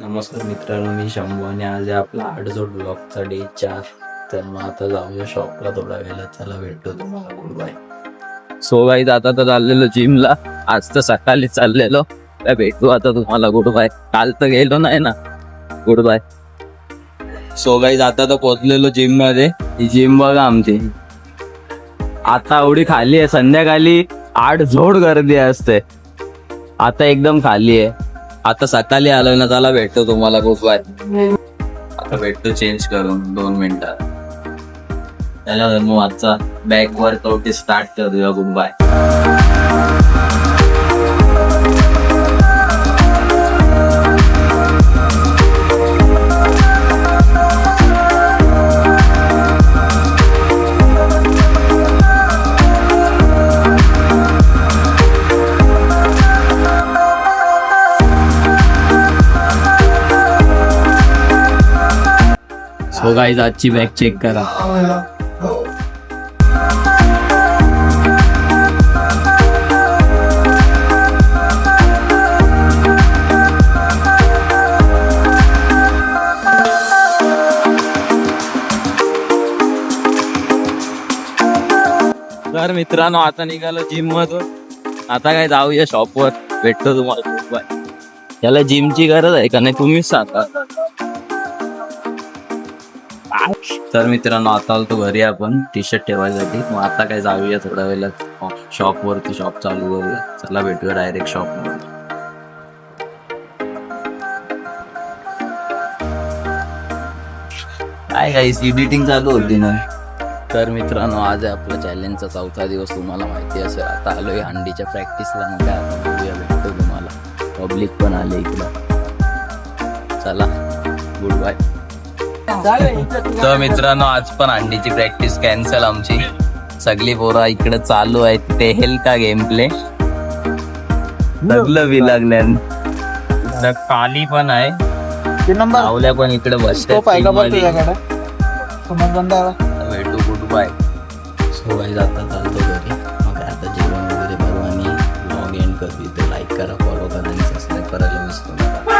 नमस्कार मित्रांनो मी शंभू आणि आज आहे आपला आठजोड ब्लॉगचा डे चार. तर मग आता जाऊया शॉपला थोडा वेळा. चला भेटतो तुम्हाला. गुड बाय सो गाईज आता तर चाललेलो जिमला आज तर सकाळी चाललेलो. काय भेटू आता तुम्हाला. गुड बाय काल तर गेलो नाही ना. गुड बाय सो गाईज आता तर पोचलेलो जिममध्ये. ही जिम बघा आमची. आता एवढी खाली आहे. संध्याकाळी आठ झोड गर्दी असते. आता एकदम खाली आहे. आता सकाळी आलोय ना त्याला भेटतो तुम्हाला खूप आता भेटतो चेंज करून दोन मिनिटात. त्याला मग आजचा बॅक वर्कआउट स्टार्ट करूया गुड बाय हो गाईज आजची बॅग चेक करा. तर मित्रांनो आता निघालो जिम मधून. आता काय जाऊया शॉपवर भेटतो तुम्हाला याला त्याला जिमची गरज आहे का नाही तुम्हीच सांगा. तर मित्रांनो आता आलो तो घरी आपण. टी शर्ट ठेवायसाठी. मग आता काय जाऊया थोड्या वेळेला शॉप वरती शॉप चालू करूया. चला भेटूया डायरेक्ट शॉप काय काही एडिटिंग चालू होती ना तर मित्रांनो आज आहे आपला चॅलेंजचा चौथा दिवस. तुम्हाला माहिती असेल आता आलोय हंडीच्या प्रॅक्टिसला मग काय आता बघूया भेटतो तुम्हाला. पब्लिक पण आले इकडं. चला गुड बाय तर मित्रांनो आज पण अंडीची प्रॅक्टिस कॅन्सल आमची. सगळी पोरा इकडे चालू आहेत. ते हेल का गेम प्ले लागलं बी लागल्या काली पण आहे. नंबर पण इकडे बसतो. भेटू गुड हो बाय. जाता चालतो घरी. मग आता जेवण वगैरे आणि लॉग इन करू. इथे लाईक करा फॉलो करा आणि सबस्क्राईब करायला विसरू नका